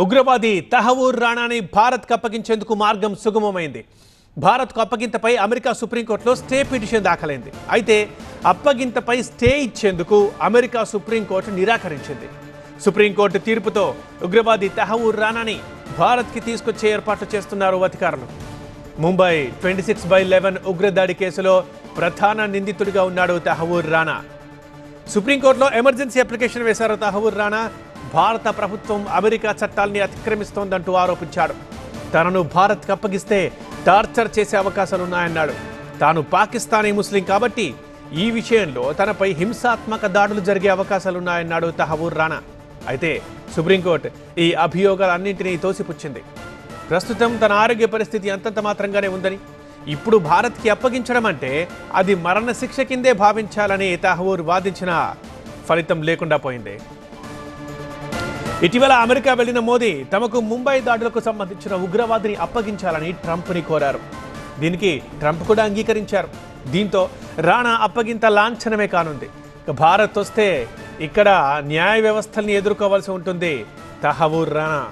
ఉగ్రవాది తహవూర్ రాణాని భారత్కు అప్పగించేందుకు మార్గం సుగమమైంది. భారత్కు అప్పగింతపై అమెరికా సుప్రీంకోర్టులో స్టే పిటిషన్ దాఖలైంది. అయితే అప్పగింతపై స్టే ఇచ్చేందుకు అమెరికా సుప్రీంకోర్టు నిరాకరించింది. సుప్రీంకోర్టు తీర్పుతో ఉగ్రవాది తహవూర్ రాణాని భారత్కి తీసుకొచ్చే ఏర్పాట్లు చేస్తున్నారు అధికారులు. Mumbai twenty six by eleven ఉగ్రదాడి కేసులో ప్రధాన నిందితుడిగా ఉన్నాడు తహవూర్ రాణా. సుప్రీంకోర్టులో ఎమర్జెన్సీ అప్లికేషన్ వేశారు తహవూర్ రాణా. భారత ప్రభుత్వం అమెరికా చట్టాల్ని అతిక్రమిస్తోందంటూ ఆరోపించాడు. తనను భారత్కి అప్పగిస్తే టార్చర్ చేసే అవకాశాలున్నాయన్నాడు. తాను పాకిస్తానీ ముస్లిం కాబట్టి ఈ విషయంలో తనపై హింసాత్మక దాడులు జరిగే అవకాశాలున్నాయన్నాడు తహవూర్ రాణా. అయితే సుప్రీంకోర్టు ఈ అభియోగాలన్నింటినీ తోసిపుచ్చింది. ప్రస్తుతం తన ఆరోగ్య పరిస్థితి అంతంత మాత్రంగానే ఉందని ఇప్పుడు భారత్కి అప్పగించడం అంటే అది మరణశిక్ష కిందే భావించాలని తహవూర్ వాదించిన ఫలితం లేకుండా పోయింది. ఇటీవల అమెరికా వెళ్ళిన మోదీ తమకు ముంబై దాడులకు సంబంధించిన ఉగ్రవాదిని అప్పగించాలని ట్రంప్ని కోరారు. దీనికి ట్రంప్ కూడా అంగీకరించారు. దీంతో రాణా అప్పగింత లాంఛనమే కానుంది. భారత్ వస్తే ఇక్కడ న్యాయ వ్యవస్థల్ని ఎదుర్కోవాల్సి ఉంటుంది. తహవూర్ రాణా